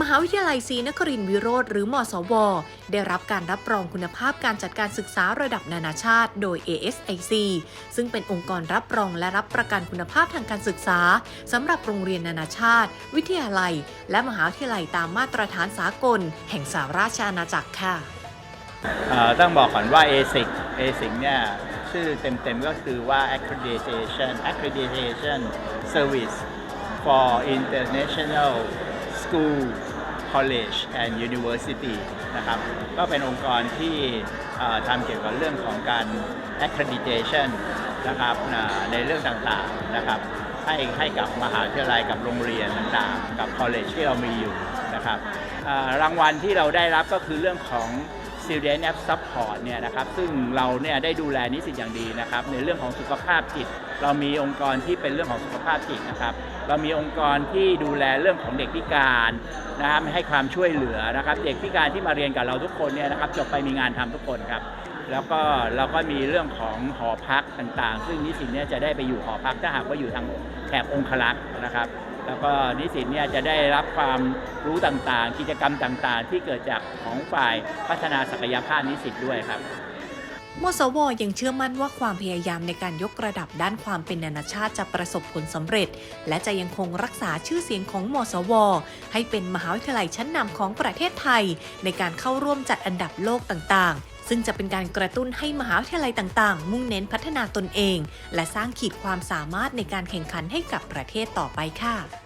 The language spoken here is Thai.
มหาวิทยาลัยศรีนครินทรวิโรธหรือมสว ได้รับการรับรองคุณภาพการจัดการศึกษาระดับนานาชาติ โดย ASIC ซึ่งเป็นองค์กรรับรองและรับประกันคุณภาพทางการศึกษาสำหรับโรงเรียนนานาชาติ วิทยาลัย และมหาวิทยาลัยตามมาตรฐานสากล แห่งสหราชอาณาจักรค่ะเอ่อต้องบอกก่อนว่า ASIC ASIC เนี่ยชื่อเต็มๆก็คือว่า Accreditation Accreditation Service for International School College and University นะครับก็เป็นองค์กรที่ทำเกี่ยวกับเรื่องของการ accreditation นะครับในเรื่องต่างๆนะครับให้ให้กับมหาวิทยาลัยกับโรงเรียนต่างๆ กับ college ที่เรามีอยู่นะครับรางวัลที่เราได้รับก็คือเรื่องของ Student App Support เนี่ยนะครับซึ่งเราเนี่ยได้ดูแลนิสิตอย่างดีนะครับในเรื่องของสุขภาพจิต เรามีองค์กรที่เป็นเรื่องของสุขภาพจิตนะครับเรามีองค์กรที่ดูแลเรื่องของเด็กพิการนะครับให้ความช่วยเหลือนะครับเด็กพิการที่มาเรียนกับเราทุกคนเนี่ยนะครับจบไปมีงานทำทุกคนครับ แล้วก็เราก็มีเรื่องของหอพักต่างๆ ซึ่งนิสิตเนี่ยจะได้ไปอยู่หอพักถ้าหากว่าอยู่ทางแถบองคลักษ์นะครับ แล้วก็นิสิตเนี่ยจะได้รับความรู้ต่างๆ กิจกรรมต่างๆ ที่เกิดจากของฝ่ายพัฒนาศักยภาพนิสิตด้วยครับ มสวยังเชื่อมั่นว่าความพยายามในการยกระดับด้านความเป็นนานาชาติจะประสบผลสำเร็จ และจะยังคงรักษาชื่อเสียงของมสว ให้เป็นมหาวิทยาลัยชั้นนำของประเทศไทย ในการเข้าร่วมจัดอันดับโลกต่างๆซึ่งจะเป็นการกระตุ้นให้มหาวิทยาลัยต่างๆ มุ่งเน้นพัฒนาตนเอง และสร้างขีดความสามารถในการแข่งขันให้กับประเทศต่อไปค่ะ